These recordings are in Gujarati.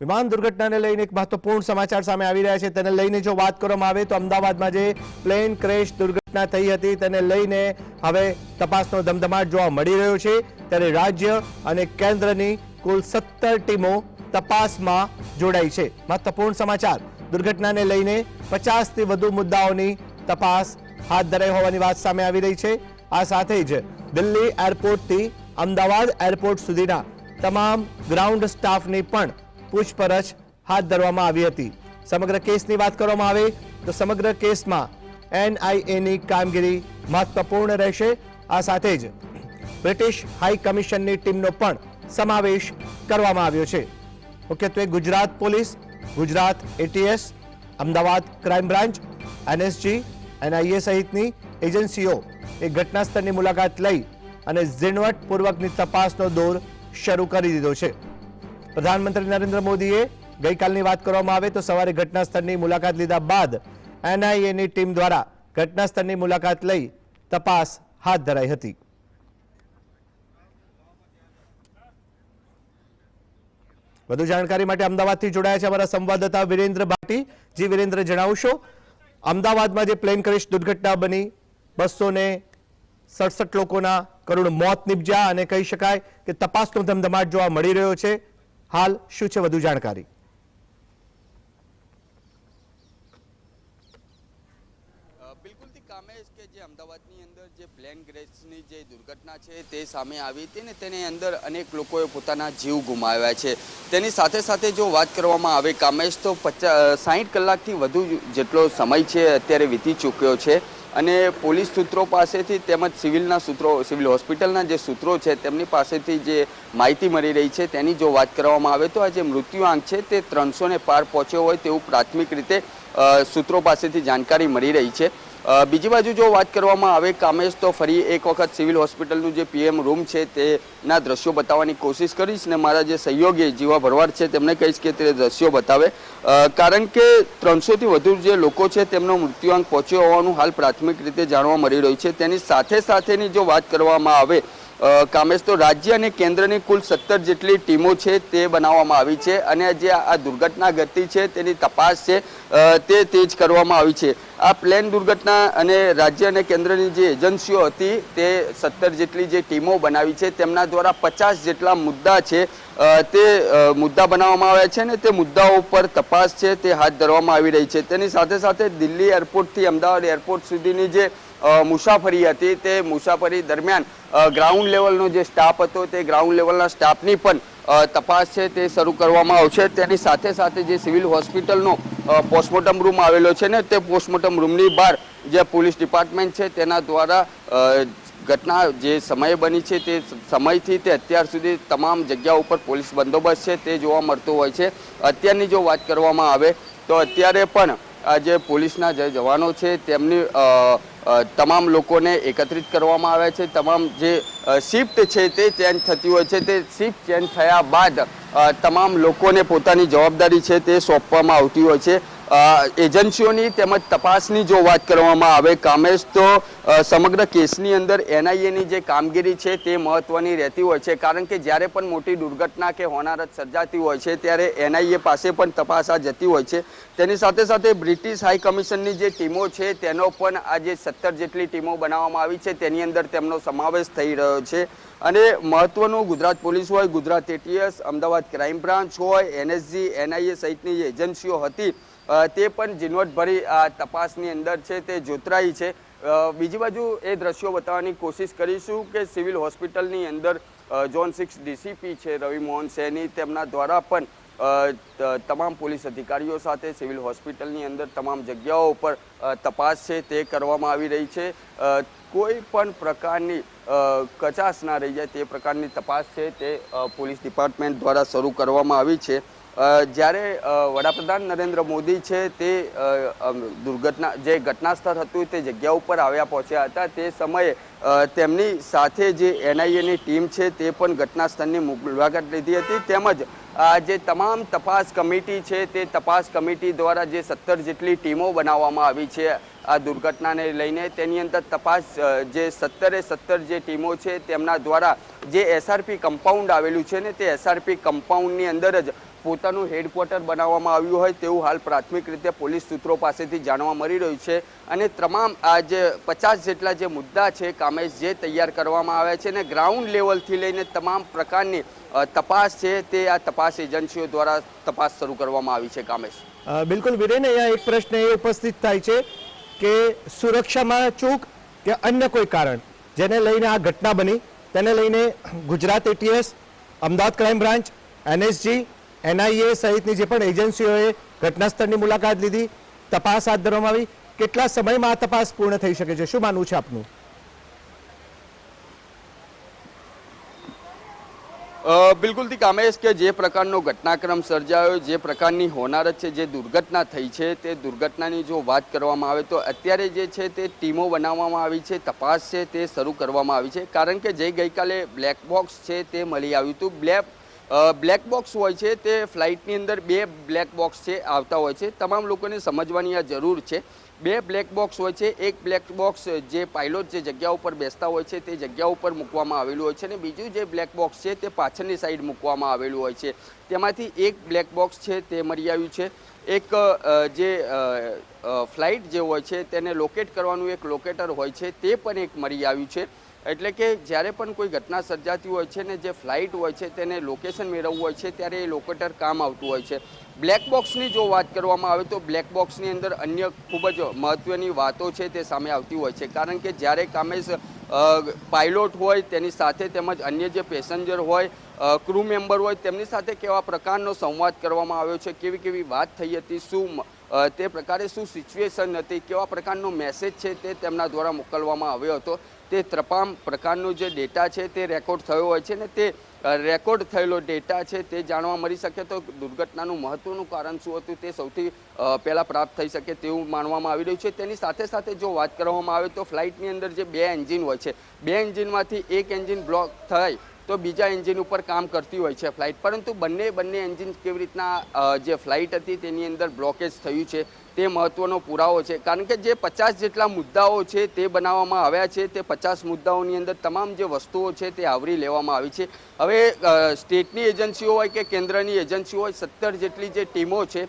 વિમાન દુર્ઘટનાને લઈને એક મહત્વપૂર્ણ સમાચાર સામે આવી રહ્યા છે. તેને લઈને જો વાત કરવામાં આવે તો અમદાવાદમાં જે પ્લેન ક્રેશ દુર્ઘટના થઈ હતી તેને લઈને હવે તપાસનો ધમધમાટ જોવા મળી રહ્યો છે. ત્યારે રાજ્ય અને કેન્દ્રની કુલ સત્તર ટીમો તપાસમાં જોડાઈ છે. મહત્વપૂર્ણ સમાચાર, દુર્ઘટનાને લઈને પચાસથી વધુ મુદ્દાઓની તપાસ હાથ ધરાઈ હોવાની વાત સામે આવી રહી છે. આ સાથે જ દિલ્હી એરપોર્ટથી અમદાવાદ એરપોર્ટ સુધીના તમામ ગ્રાઉન્ડ સ્ટાફની પણ પૂછપરછ હાથ ધરવામાં આવી હતી. સમગ્ર કેસની વાત કરવામાં આવે તો સમગ્ર કેસમાં એનઆઈએની કામગીરી મહત્વપૂર્ણ રહેશે. આ સાથે જ બ્રિટિશ હાઈ કમિશનની ટીમનો પણ સમાવેશ કરવામાં આવ્યો છે. મુખ્યત્વે Gujarat police, Gujarat ATS Ahmedabad crime branch NSG NIA સહિતની એજન્સીઓ એ ઘટના સ્થળની મુલાકાત લઈ અને ઝીણવટપૂર્વકની તપાસનો દોર શરૂ કરી દીધો છે. પ્રધાનમંત્રી નરેન્દ્ર મોદીએ ગઈકાલની વાત કરવામાં આવે તો સવારે ઘટના સ્થળની મુલાકાત લીધા બાદ એનઆઈએની ટીમ દ્વારા ઘટના સ્થળની મુલાકાત લઈ તપાસ હાથ ધરાઈ હતી. વધુ જાણકારી માટે અમદાવાદથી જોડાયા છે અમારા સંવાદદાતા વિરેન્દ્ર ભાટી. જી વિરેન્દ્ર, જણાવશો? અમદાવાદમાં જે પ્લેન ક્રેશ દુર્ઘટના બની બસો ને સડસઠ લોકોના કરુણ મોત નિપજ્યા અને કહી શકાય કે તપાસનો ધમધમાટ જોવા મળી રહ્યો છે. હાલ શું છે વધુ જાણકારી? જે અમદાવાદની અંદર જે પ્લેન ક્રેશની જે દુર્ઘટના છે તે સામે આવી હતી ને તેની અંદર અનેક લોકોએ પોતાના જીવ ગુમાવ્યા છે. તેની સાથે સાથે જો વાત કરવામાં આવે કામેશ તો પચાસ સાહીઠ કલાકથી વધુ જેટલો સમય છે અત્યારે વીતી ચૂક્યો છે. અને પોલીસ સૂત્રો પાસેથી તેમજ સિવિલના સૂત્રો, સિવિલ હોસ્પિટલના જે સૂત્રો છે, તેમની પાસેથી જે માહિતી મળી રહી છે, તેની જો વાત કરવામાં આવે તો આ જે મૃત્યુઆંક છે, તે ત્રણસોને પાર પહોંચ્યો હોય તેવું પ્રાથમિક રીતે સૂત્રો પાસેથી જાણકારી મળી રહી છે. બીજી બાજુ જો વાત કરવામાં આવે કામેશ, તો ફરી એક વખત સિવિલ હોસ્પિટલનું જે પીએમ રૂમ છે તેના દ્રશ્યો બતાવવાની કોશિશ કરીશ ને મારા જે સહયોગી જીવા ભરવાડ છે તેમને કહીશ કે તે દ્રશ્યો બતાવે. કારણ કે ત્રણસોથી વધુ જે લોકો છે તેમનો મૃત્યુઆંક પહોંચ્યો હોવાનું હાલ પ્રાથમિક રીતે જાણવા મળી રહ્યું છે. તેની સાથે સાથેની જો વાત કરવામાં આવે કામેશ, તો રાજ્ય અને કેન્દ્રની કુલ સત્તર જેટલી ટીમો છે તે બનાવવામાં આવી છે અને જે આ દુર્ઘટના ઘટી છે તેની તપાસ છે તે તેજ કરવામાં આવી છે. આ પ્લેન દુર્ઘટના અને રાજ્ય અને કેન્દ્રની જે એજન્સીઓ હતી તે સત્તર જેટલી જે ટીમો બનાવી છે, તેમના દ્વારા પચાસ જેટલા મુદ્દા છે તે મુદ્દા બનાવવામાં આવ્યા છે ને તે મુદ્દાઓ પર તપાસ છે, તે હાથ ધરવામાં આવી રહી છે. તેની સાથે સાથે દિલ્હી એરપોર્ટથી અમદાવાદ એરપોર્ટ સુધીની જે મુસાફરી હતી તે મુસાફરી દરમિયાન ગ્રાઉન્ડ લેવલનો જે સ્ટાફ હતો તે ગ્રાઉન્ડ લેવલના સ્ટાફની પણ તપાસ છે તે શરૂ કરવામાં આવશે. તેની સાથે સાથે જે સિવિલ હોસ્પિટલનો પોસ્ટમોર્ટમ રૂમ આવેલો છે ને તે પોસ્ટમોર્ટમ રૂમની બહાર જે પોલીસ ડિપાર્ટમેન્ટ છે તેના દ્વારા ઘટના જે સમયે બની છે તે સમયથી તે અત્યાર સુધી તમામ જગ્યા ઉપર પોલીસ બંદોબસ્ત છે તે જોવા મળતો હોય છે. અત્યારની જો વાત કરવામાં આવે તો અત્યારે પણ જે પોલીસના જે જવાનો છે, તેમની તમામ લોકોને એકત્રિત કરવામાં આવ્યા છે. તમામ જે શિફ્ટ છે તે ચેન્જ થતી હોય છે. તે શિફ્ટ ચેન્જ થયા બાદ તમામ લોકોને પોતાની જવાબદારી છે તે સોંપવામાં આવતી હોય છે. એજન્સીઓની તેમજ તપાસની જો વાત કરવામાં આવે, કામેશ, તો સમગ્ર કેસની અંદર એનઆઈએની જે કામગીરી છે તે મહત્વની રહેતી હોય છે. કારણ કે જ્યારે પણ મોટી દુર્ઘટના કે હોનારત સર્જાતી હોય છે, ત્યારે એનઆઈએ પાસે પણ તપાસ આ જતી હોય છે. તેની સાથે સાથે બ્રિટિશ હાઈ કમિશનની જે ટીમો છે, તેનો પણ આજે સત્તર જેટલી ટીમો બનાવવામાં આવી છે, તેની અંદર તેમનો સમાવેશ થઈ રહ્યો છે. અને મહત્વનું ગુજરાત પોલીસ હોય, Gujarat ATS, Ahmedabad crime branch હોય, એનએસજી, એનઆઈએ સહિતની જે એજન્સીઓ હતી તે પણ ઝીણવટભરી આ તપાસની અંદર છે, તે જોતરાઈ છે. બીજી બાજુ એ દ્રશ્યો બતાવવાની કોશિશ કરીશું કે સિવિલ હોસ્પિટલની અંદર ઝોન સિક્સ ડીસીપી છે રવિ મોહન સૈની, તેમના દ્વારા પણ તમામ પોલીસ અધિકારીઓ સાથે સિવિલ હોસ્પિટલની અંદર તમામ જગ્યાઓ ઉપર તપાસ છે, તે કરવામાં આવી રહી છે. કોઈ પણ પ્રકારની કચાશ ના રહી જાય તે પ્રકારની તપાસ છે, તે પોલીસ ડિપાર્ટમેન્ટ દ્વારા શરૂ કરવામાં આવી છે. જ્યારે વડાપ્રધાન નરેન્દ્ર મોદી છે તે દુર્ઘટના, જે ઘટના સ્થળ હતું તે જગ્યા ઉપર આવ્યા પહોંચ્યા હતા, તે સમયે તેમની સાથે જે એનઆઈએની ટીમ છે તે પણ ઘટના સ્થળની મુલાકાત લીધી હતી. તેમજ, આ જે તમામ તપાસ કમિટી છે તે તપાસ કમિટી દ્વારા જે સત્તર જેટલી ટીમો બનાવવામાં આવી છે આ દુર્ઘટનાને લઈને, તેની અંદર તપાસ જે સત્તરે સત્તર જે ટીમો છે તેમના દ્વારા જે એસઆરપી કમ્પાઉન્ડ આવેલું છે ને તે એસઆરપી કમ્પાઉન્ડની અંદર જ પોતાનું હેડક્વાર્ટર બનાવવામાં આવ્યું હોય તેવું હાલ પ્રાથમિક રીતે પોલીસ સૂત્રો પાસેથી જાણવા મળી રહ્યું છે. અને તમામ આ જે પચાસ જેટલા જે મુદ્દા છે કામેશ જે તૈયાર કરવામાં આવ્યા છે અને ગ્રાઉન્ડ લેવલથી લઈને તમામ પ્રકારની તપાસ છે તે આ તપાસ એજન્સીઓ દ્વારા તપાસ શરૂ કરવામાં આવી છે, કામેશ. બિલકુલ વિરેન અહીંયા એક પ્રશ્ન એ ઉપસ્થિત થાય છે કે સુરક્ષામાં ચૂક કે અન્ય કોઈ કારણ? જેને લઈને આ ઘટના બની, તેને લઈને Gujarat ATS Ahmedabad crime branch NSG NIA સહિતની જે પણ એજન્સીઓએ ઘટનાસ્થળની મુલાકાત લીધી, તપાસ હાથ ધરવામાં આવી. કેટલા સમયમાં આ તપાસ પૂર્ણ થઈ શકે છે? શું માનવું છે આપનું? બિલકુલથી કામેશ કે જે પ્રકારનો ઘટનાક્રમ સર્જાયો, જે પ્રકારની હોનારત છે, જે દુર્ઘટના થઈ છે, તે દુર્ઘટનાની જો વાત કરવામાં આવે તો અત્યારે જે છે તે ટીમો બનાવવામાં આવી છે, તપાસ છે, તે શરૂ કરવામાં આવી છે. કારણ કે જે ગઈકાલે બ્લેક બોક્સ છે તે મળી આવ્યું હતું. બ્લેક બ્લેક બોક્સ હોય છે, તે ફ્લાઇટની અંદર બે બ્લેક બોક્સ છે, આવતા હોય છે. તમામ લોકોને સમજવાની આ જરૂર છે. બે બ્લેક બોક્સ હોય છે, એક બ્લેક બોક્સ જે પાયલોટ જે જગ્યા ઉપર બેસતા હોય છે, તે જગ્યા ઉપર મૂકવામાં આવેલું હોય છે અને બીજું જે બ્લેક બોક્સ છે, તે પાછળની સાઈડ મૂકવામાં આવેલું હોય છે. તેમાંથી એક બ્લેક બોક્સ છે, તે મળી આવ્યું છે. એક જે ફ્લાઇટ જે હોય છે, તેને લોકેટ કરવાનું એક લોકેટર હોય છે, તે પણ એક મળી આવ્યું છે. એટલે કે જ્યારે પણ કોઈ ઘટના સર્જાતી હોય છે ને જે ફ્લાઇટ હોય છે તેને લોકેશન મેળવવું હોય છે, ત્યારે એ લોકેટર કામ આવતું હોય છે. બ્લેક બોક્સની જો વાત કરવામાં આવે તો બ્લેક બોક્સની અંદર અન્ય ખૂબ જ મહત્ત્વની વાતો છે તે સામે આવતી હોય છે. કારણ કે જ્યારે કામેશ પાયલોટ હોય, તેની સાથે તેમજ અન્ય જે પેસેન્જર હોય ક્રૂ મેમ્બર હોય, તેમની સાથે કેવા પ્રકારનો સંવાદ કરવામાં આવ્યો છે, કેવી કેવી વાત થઈ હતી, શું તે પ્રકારે શું સિચ્યુએશન હતી, કેવા પ્રકારનો મેસેજ છે તે તેમના દ્વારા મોકલવામાં આવ્યો હતો, તે ત્રપામ પ્રકારનો જે ડેટા છે તે રેકોર્ડ થયો હોય છે ને તે રેકોર્ડ થયેલો ડેટા છે તે જાણવા મળી શકે તો દુર્ઘટનાનું મહત્વનું કારણ શું હતું તે સૌથી પહેલાં પ્રાપ્ત થઈ શકે તેવું માનવામાં આવી રહ્યું છે. તેની સાથે સાથે જો વાત કરવામાં આવે તો ફ્લાઇટની અંદર જે બે એન્જિન હોય છે, બે એન્જિનમાંથી એક એન્જિન બ્લોક થાય તો બીજા એન્જિન ઉપર કામ કરતી હોય છે ફ્લાઇટ પરંતુ બંને બંને એન્જિન કેવી રીતના જે ફ્લાઇટ હતી તેની અંદર બ્લોકેજ થયું છે, તે મહત્વનો પુરાવો છે. કારણ કે જે પચાસ જેટલા મુદ્દાઓ છે તે બનાવવામાં આવ્યા છે, તે પચાસ મુદ્દાઓની અંદર તમામ જે વસ્તુઓ છે તે આવરી લેવામાં આવી છે. હવે સ્ટેટની એજન્સીઓ હોય કે કેન્દ્રની એજન્સીઓ હોય, સત્તર જેટલી જે ટીમો છે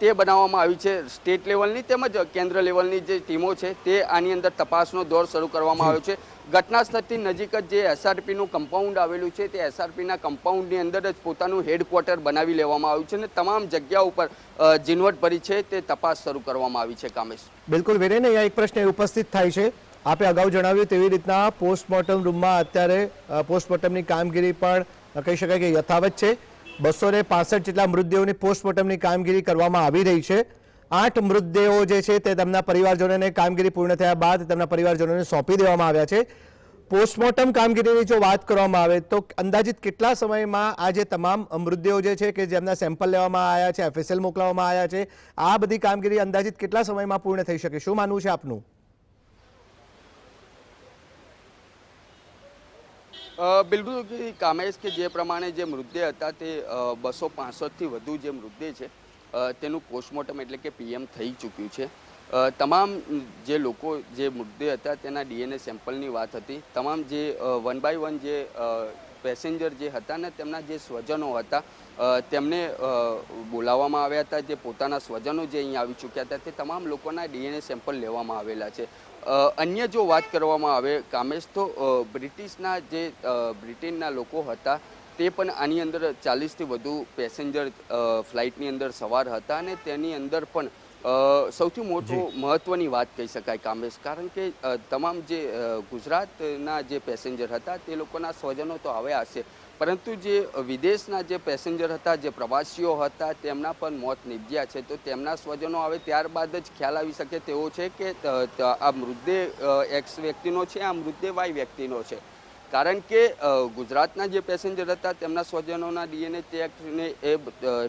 તે બનાવવામાં આવી છે. સ્ટેટ લેવલની તેમજ કેન્દ્ર લેવલની જે ટીમો છે, તે આની અંદર તપાસનો દોર શરૂ કરવામાં આવ્યો છે. ઘટના સ્થળથી નજીક જ જે એસઆરપીનું કમ્પાઉન્ડ આવેલું છે, તે એસઆરપીના કમ્પાઉન્ડની અંદર જ પોતાનું હેડક્વાર્ટર બનાવી લેવામાં આવ્યું છે અને તમામ જગ્યા ઉપર ઝીણવટ ભરી છે તે તપાસ શરૂ કરવામાં આવી છે, કામેશ. બિલકુલ વિરેન અહીંયા એક પ્રશ્ન ઉપસ્થિત થાય છે. આપે અગાઉ જણાવ્યું તેવી રીતના પોસ્ટમોર્ટમ રૂમમાં અત્યારે પોસ્ટમોર્ટમની કામગીરી પણ કહી શકાય કે યથાવત છે. બસો ને જેટલા મૃતદેહોની પોસ્ટમોર્ટમની કામગીરી કરવામાં આવી રહી છે. આઠ મૃતદેહો જે છે તે તેમના પરિવારજનોને કામગીરી પૂર્ણ થયા બાદ તેમના પરિવારજનોને સોંપી દેવામાં આવ્યા છે. પોસ્ટમોર્ટમ કામગીરીની જો વાત કરવામાં આવે તો અંદાજિત કેટલા સમયમાં આ જે તમામ મૃતદેહો જે છે કે જેમના સેમ્પલ લેવામાં આવ્યા છે, એફએસએલ મોકલવામાં આવ્યા છે, આ બધી કામગીરી અંદાજિત કેટલા સમયમાં પૂર્ણ થઈ શકે? શું માનવું છે આપનું? બિલકુલ કામેશ કે જે પ્રમાણે જે મૃતદેહ હતા તે બસો પાસઠથી વધુ જે મૃતદેહ છે તેનું પોસ્ટમોર્ટમ એટલે કે પીએમ થઈ ચૂક્યું છે. તમામ જે લોકો જે મુદ્દે હતા તેના ડીએનએ સેમ્પલની વાત હતી. તમામ જે વન બાય વન જે પેસેન્જર જે હતા ને તેમના જે સ્વજનો હતા તેમને બોલાવવામાં આવ્યા હતા. જે પોતાના સ્વજનો જે અહીં આવી ચૂક્યા હતા તે તમામ લોકોના ડીએનએ સેમ્પલ લેવામાં આવેલા છે. અન્ય જો વાત કરવામાં આવે, કામેશ તો બ્રિટિશના જે બ્રિટેનના લોકો હતા તે પણ આની અંદર ચાલીસથી વધુ પેસેન્જર ફ્લાઇટની અંદર સવાર હતા અને તેની અંદર પણ સૌથી મોટું મહત્વની વાત કહી શકાય કામેશ. કારણ કે તમામ જે ગુજરાતના જે પેસેન્જર હતા તે લોકોના સ્વજનો તો આવ્યા હશે. પરંતુ જે વિદેશના જે પેસેન્જર હતા જે પ્રવાસીઓ હતા તેમના પણ મોત નિપજ્યા છે. તો તેમના સ્વજનો આવે ત્યારબાદ જ ખ્યાલ આવી શકે તેવો છે કે આ મૃતદેહ એક્સ વ્યક્તિનો છે આ મૃતદેહ વાય વ્યક્તિનો છે. કારણ કે ગુજરાતના જે પેસેન્જર હતા, તેમના સ્વજનોના ડીએનએ ચેકને એ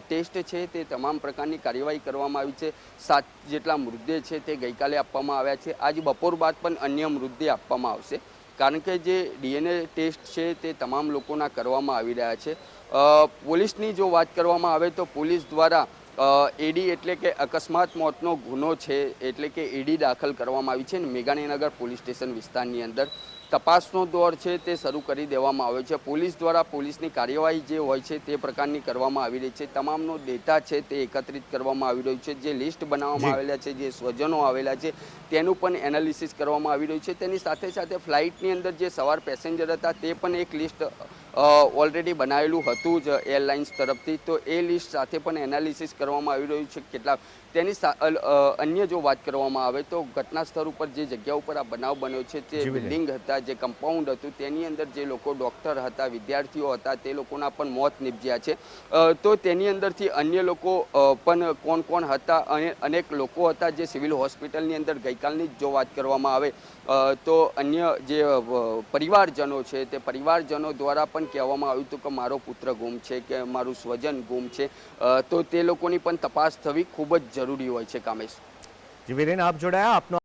ટેસ્ટ છે તે તમામ પ્રકારની કાર્યવાહી કરવામાં આવી છે. સાત જેટલા મૃતદેહ છે તે ગઈકાલે આપવામાં આવ્યા છે. આજ બપોર બાદ પણ અન્ય મૃતદેહ આપવામાં આવશે. કારણ કે જે ડીએનએ ટેસ્ટ છે તે તમામ લોકોના કરવામાં આવી રહ્યા છે. પોલીસની જો વાત કરવામાં આવે તો પોલીસ દ્વારા એડી એટલે કે અકસ્માત મોતનો ગુનો છે એટલે કે એડી દાખલ કરવામાં આવી છે. મેઘાણીનગર પોલીસ સ્ટેશન વિસ્તારની અંદર તપાસનો દોર છે તે શરૂ કરી દેવામાં આવ્યો છે. પોલીસ દ્વારા પોલીસની કાર્યવાહી જે હોય છે તે પ્રકારની કરવામાં આવી રહી છે. તમામનો ડેટા છે તે એકત્રિત કરવામાં આવી રહ્યું છે. જે લિસ્ટ બનાવવામાં આવેલા છે જે સ્વજનો આવેલા છે તેનું પણ એનાલિસિસ કરવામાં આવી રહ્યું છે. તેની સાથે સાથે ફ્લાઇટની અંદર જે સવાર પેસેન્જર હતા તે પણ એક લિસ્ટ ઓલરેડી બનાવેલું હતું જ એરલાઇન્સ તરફથી. તો એ લિસ્ટ સાથે પણ એનાલિસિસ કરવામાં આવી રહ્યું છે. કેટલા તેની અન્ય જો વાત કરવામાં આવે તો ઘટના સ્થળ ઉપર જે જગ્યા ઉપર આ બનાવ બન્યો છે તે બિલ્ડિંગ હતા જે કમ્પાઉન્ડ હતું તેની અંદર જે લોકો ડોક્ટર હતા વિદ્યાર્થીઓ હતા તે લોકોના પણ મોત નિપજ્યા છે. તો તેની અંદરથી અન્ય લોકો પણ કોણ કોણ હતા અને અનેક લોકો હતા જે સિવિલ હોસ્પિટલની અંદર ગઈકાલની જ જો વાત કરવામાં આવે તો અન્ય જે પરિવારજનો છે તે પરિવારજનો દ્વારા પણ કહેવામાં આવ્યું હતું કે મારો પુત્ર ગુમ છે કે મારું સ્વજન ગુમ છે. તો તે લોકોની પણ તપાસ થવી ખૂબ જ જરૂરી હોય છે કામેશ. જીવીરેન આપ જોડાયા આપનો